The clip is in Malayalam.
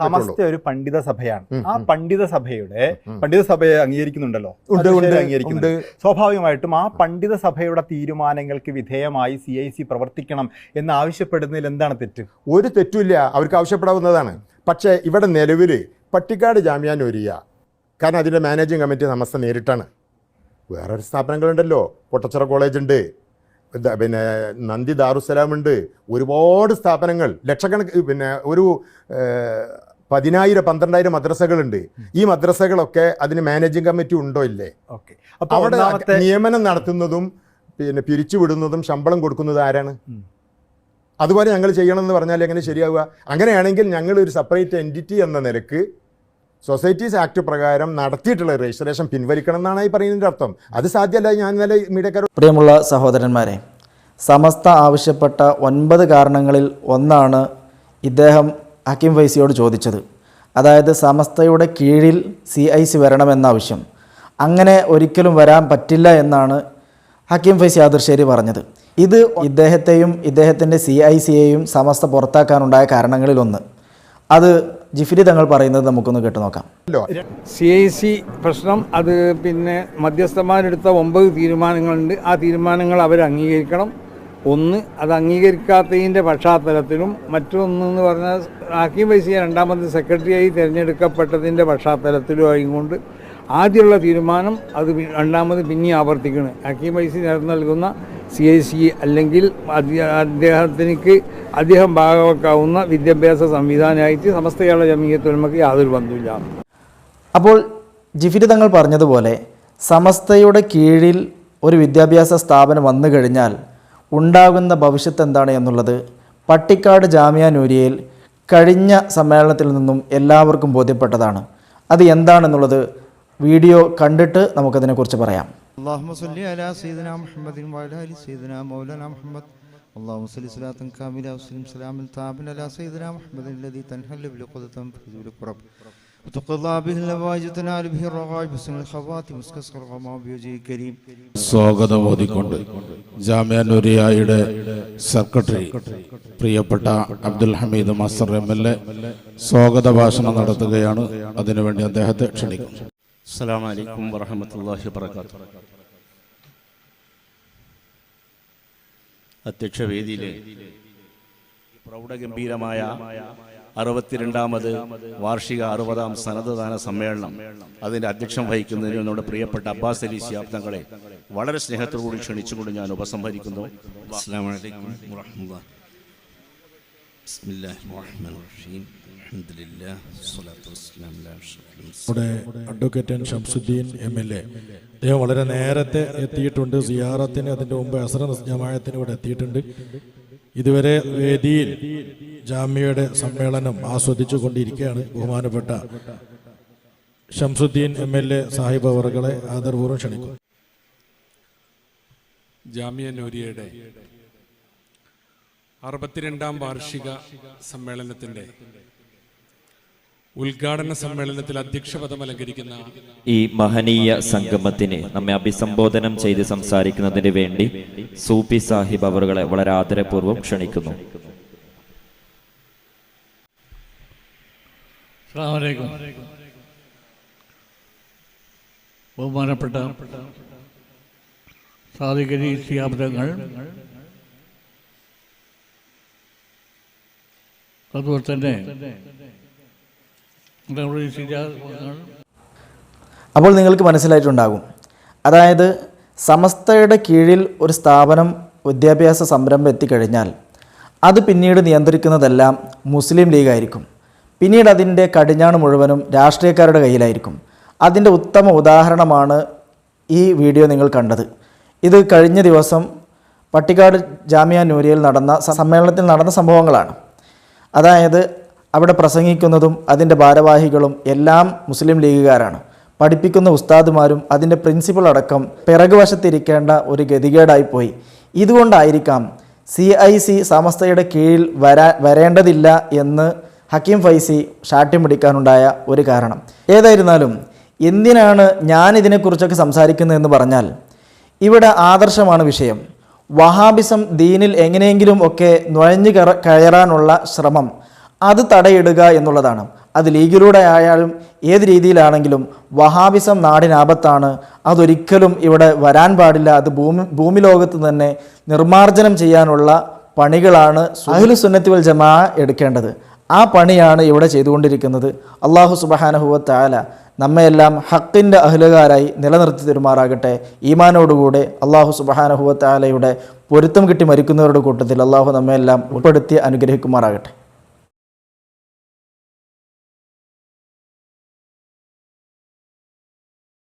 സമസ്ത ഒരു പണ്ഡിത സഭയാണ്. ആ പണ്ഡിത സഭയുടെ പണ്ഡിത സഭയെ അംഗീകരിക്കുന്നുണ്ടല്ലോ? അംഗീകരിക്കുന്നുണ്ട്. സ്വാഭാവികമായിട്ടും ആ പണ്ഡിത സഭയുടെ തീരുമാനങ്ങൾക്ക് വിധേയമായി സി ഐ സി പ്രവർത്തിക്കണം എന്ന് ആവശ്യപ്പെടുന്നതിൽ എന്താണ് തെറ്റ്? ഒരു തെറ്റുമില്ല. അവർക്ക് ആവശ്യപ്പെടാവുന്നതാണ്. പക്ഷേ ഇവിടെ നിലവിൽ പട്ടിക്കാട് ജാമ്യാൻ ഒരിയ കാരണം അതിന്റെ മാനേജിങ് കമ്മിറ്റി സമസ്ത നേരിട്ടാണ്. വേറൊരു സ്ഥാപനങ്ങളുണ്ടല്ലോ. പൊട്ടച്ചിറ കോളേജ് ഉണ്ട് പിന്നെ നന്ദി ദാറുസലാമുണ്ട്. ഒരുപാട് സ്ഥാപനങ്ങൾ. ലക്ഷക്കണക്ക് പിന്നെ ഒരു പതിനായിരം പന്ത്രണ്ടായിരം മദ്രസകളുണ്ട്. ഈ മദ്രസകളൊക്കെ അതിന് മാനേജിങ് കമ്മിറ്റി ഉണ്ടോ ഇല്ലേ? ഓക്കെ. അപ്പൊ അവിടെ നിയമനം നടത്തുന്നതും പിന്നെ പിരിച്ചുവിടുന്നതും ശമ്പളം കൊടുക്കുന്നത് ആരാണ്? അതുപോലെ ഞങ്ങൾ ചെയ്യണമെന്ന് പറഞ്ഞാൽ എങ്ങനെ ശരിയാവുക? അങ്ങനെയാണെങ്കിൽ ഞങ്ങൾ ഒരു സെപ്പറേറ്റ് എന്റിറ്റി എന്ന നിലയ്ക്ക് സൊസൈറ്റീസ് ആക്ട് പ്രകാരം നടത്തിയിട്ടുള്ള രജിസ്ട്രേഷൻ പിൻവലിക്കണം എന്നാണ് ഈ പറയുന്നതിന്റെ അർത്ഥം. അത് സാധ്യമല്ല ഞാൻ ഇന്നലെ മീഡിയക്കാർ പ്രിയമുള്ള സഹോദരന്മാരെ സമസ്ത ആവശ്യപ്പെട്ട ഒൻപത് കാരണങ്ങളിൽ ഒന്നാണ് ഇദ്ദേഹം ഹക്കീം ഫൈസിയോട് ചോദിച്ചത്. അതായത് സമസ്തയുടെ കീഴിൽ സി ഐ സി വരണമെന്ന ആവശ്യം. അങ്ങനെ ഒരിക്കലും വരാൻ പറ്റില്ല എന്നാണ് ഹക്കീം ഫൈസി ആദർശേരി പറഞ്ഞത്. ഇത് ഇദ്ദേഹത്തെയും ഇദ്ദേഹത്തിന്റെ സി ഐ സിയെയും സമസ്ത പുറത്താക്കാനുണ്ടായ കാരണങ്ങളിലൊന്ന്. അത് ജിഫിരി തങ്ങൾ പറയുന്നത് നമുക്കൊന്ന് കേട്ടു നോക്കാം. സി ഐ സി പ്രശ്നം അത് പിന്നെ മധ്യസ്ഥന്മാരെടുത്ത ഒമ്പത് തീരുമാനങ്ങളുണ്ട്. ആ തീരുമാനങ്ങൾ അവർ അംഗീകരിക്കണം. ഒന്ന് അത് അംഗീകരിക്കാത്തതിന്റെ പശ്ചാത്തലത്തിലും മറ്റൊന്നെന്ന് പറഞ്ഞാൽ ഹക്കീം വൈസിയെ രണ്ടാമത് സെക്രട്ടറിയായി തിരഞ്ഞെടുക്കപ്പെട്ടതിന്റെ പശ്ചാത്തലത്തിലും ആയിക്കൊണ്ട് ആദ്യമുള്ള തീരുമാനം അത് രണ്ടാമത് പിന്നെ ആവർത്തിക്കണം. ഹക്കീം വൈസി നൽകുന്ന സി ഐ സി അല്ലെങ്കിൽ അദ്ദേഹത്തിന് അദ്ദേഹം ഭാഗവെക്കാവുന്ന വിദ്യാഭ്യാസ സംവിധാനമായിട്ട് സമസ്ത കേരള ജമീയത്തുലമക്ക് യാതൊരു ബന്ധമില്ല അപ്പോൾ ജിഫിരി തങ്ങൾ പറഞ്ഞതുപോലെ സമസ്തയുടെ കീഴിൽ ഒരു വിദ്യാഭ്യാസ സ്ഥാപനം വന്നു കഴിഞ്ഞാൽ ഉണ്ടാകുന്ന ഭവിഷ്യത്ത് എന്താണ് എന്നുള്ളത്? പട്ടിക്കാട് ജാമ്യ നൂരിയയിൽ കഴിഞ്ഞ സമ്മേളനത്തിൽ നിന്നും എല്ലാവർക്കും ബോധ്യപ്പെട്ടതാണ്. അത് എന്താണെന്നുള്ളത് വീഡിയോ കണ്ടിട്ട് നമുക്കതിനെക്കുറിച്ച് പറയാം. അള്ളാഹു സല്ലി അലാ സീദന മുഹമ്മദിൻ വലാലി സീദന മൗലാന മുഹമ്മദ്. അള്ളാഹു സല്ലി സ്വലാത്തും കാമില വസ്ലിം സലാമിൽ അലാ തൻഹല്ലു ബിൽ ഖുറബ് الكرب وتقضى به الأواج وتنال به الرغائب وسن الخواتم وسكسر الغمام بوجه الكريم സ്വാഗതം ഓതിക്കൊണ്ട് ജാമ്യ നൂരിയായുടെ സെക്രട്ടറി പ്രിയപ്പെട്ട Abdul Hameed master M L A സ്വാഗത ഭാഷണം നടത്തുകയാണ് അതിനുവേണ്ടി അദ്ദേഹത്തെ ക്ഷണിക്കും السلام عليكم ورحمة الله وبركاته അധ്യക്ഷ വേദിയിലെ പ്രൗഢഗംഭീരമായ അറുപത്തിരണ്ടാമത് വാർഷിക അറുപതാം സന്നദ്ധദാന സമ്മേളനം അതിന്റെ അധ്യക്ഷം വഹിക്കുന്നതിന് നമ്മുടെ പ്രിയപ്പെട്ട അബ്ബാസ് അലി സിയാബ് തങ്ങളെ വളരെ സ്നേഹത്തോടുകൂടി ക്ഷണിച്ചുകൊണ്ട് ഞാൻ ഉപസംഹരിക്കുന്നു. Advocate Shamsuddin M L A. അദ്ദേഹം വളരെ നേരത്തെ എത്തിയിട്ടുണ്ട് സിയാറത്തിന് അതിന്റെ മുമ്പ് അസറ ജമായത്തിന് ഇവിടെ എത്തിയിട്ടുണ്ട്. ഇതുവരെ വേദിയിൽ ജാമ്യയുടെ സമ്മേളനം ആസ്വദിച്ചു കൊണ്ടിരിക്കുകയാണ് ബഹുമാനപ്പെട്ട Shamsuddin M L A Sahib അവർകളെ ആദരപൂർവം ക്ഷണിക്കും ജാമ്യ നൂരിയയുടെ അറുപത്തിരണ്ടാം വാർഷിക സമ്മേളനത്തിന്റെ ഉദ്ഘാടന സമ്മേളനത്തിൽ അധ്യക്ഷപദം അലങ്കരിക്കുന്ന ഈ മഹനീയ സംഗമത്തിന് നമ്മെ അഭിസംബോധനം ചെയ്ത് സംസാരിക്കുന്നതിന് വേണ്ടി സൂഫി സാഹിബ് അവറുകളെ വളരെ ആദരപൂർവം ക്ഷണിക്കുന്നു. ബഹുമാനപ്പെട്ട സാധികരി സിയാബ്ദങ്ങൾ അതുപോലെ തന്നെ അപ്പോൾ നിങ്ങൾക്ക് മനസ്സിലായിട്ടുണ്ടാകും. അതായത് സമസ്തയുടെ കീഴിൽ ഒരു സ്ഥാപനം വിദ്യാഭ്യാസ സംരംഭം എത്തിക്കഴിഞ്ഞാൽ അത് പിന്നീട് നിയന്ത്രിക്കുന്നതെല്ലാം മുസ്ലിം ലീഗായിരിക്കും പിന്നീട് അതിന്റെ കടിഞ്ഞാണ് മുഴുവനും രാഷ്ട്രീയക്കാരുടെ കയ്യിലായിരിക്കും. അതിന്റെ ഉത്തമ ഉദാഹരണമാണ് ഈ വീഡിയോ നിങ്ങൾ കണ്ടത്. ഇത് കഴിഞ്ഞ ദിവസം പട്ടിക്കാട് ജാമ്യ നൂരിയയിൽ നടന്ന സമ്മേളനത്തിൽ നടന്ന സംഭവങ്ങളാണ്. അതായത് അവിടെ പ്രസംഗിക്കുന്നതും അതിന്റെ ഭാരവാഹികളും എല്ലാം മുസ്ലിം ലീഗുകാരാണ്. പഠിപ്പിക്കുന്ന ഉസ്താദുമാരും അതിന്റെ പ്രിൻസിപ്പൾ അടക്കം പിറകുവശത്തിരിക്കേണ്ട ഒരു ഗതികേടായിപ്പോയി ഇതുകൊണ്ടായിരിക്കാം സി ഐ സി സമസ്തയുടെ കീഴിൽ വരാ വരേണ്ടതില്ല എന്ന് ഹക്കീം ഫൈസി ശാഠ്യം പിടിക്കാനുണ്ടായ ഒരു കാരണം. ഏതായിരുന്നാലും എന്തിനാണ് ഞാൻ ഇതിനെക്കുറിച്ചൊക്കെ സംസാരിക്കുന്നതെന്ന് പറഞ്ഞാൽ ഇവിടെ ആദർശമാണ് വിഷയം. വഹാബിസം ദീനിൽ എങ്ങനെയെങ്കിലും ഒക്കെ നുഴഞ്ഞു കയറാനുള്ള ശ്രമം അത് തടയിടുക എന്നുള്ളതാണ്. അത് ലീഗിലൂടെ ആയാലും ഏത് രീതിയിലാണെങ്കിലും വഹാബിസം നാടിനാപത്താണ്. അതൊരിക്കലും ഇവിടെ വരാൻ പാടില്ല. അത് ഭൂമി ഭൂമി ലോകത്ത് തന്നെ നിർമ്മാർജനം ചെയ്യാനുള്ള പണികളാണ് അഹ്ലു സുന്നത്തി വൽ ജമാ എടുക്കേണ്ടത്. ആ പണിയാണ് ഇവിടെ ചെയ്തുകൊണ്ടിരിക്കുന്നത്. അള്ളാഹു സുബഹാനഹുവത്താല നമ്മയെല്ലാം ഹക്കിന്റെ അഹ്ലുകാരായി നിലനിർത്തി തരുമാറാകട്ടെ. ഈമാനോടുകൂടെ അള്ളാഹു സുബഹാനഹുവത്താലയുടെ പൊരുത്തം കിട്ടി മരിക്കുന്നവരുടെ കൂട്ടത്തിൽ അള്ളാഹു നമ്മയെല്ലാം ഉൾപ്പെടുത്തി അനുഗ്രഹിക്കുമാറാകട്ടെ.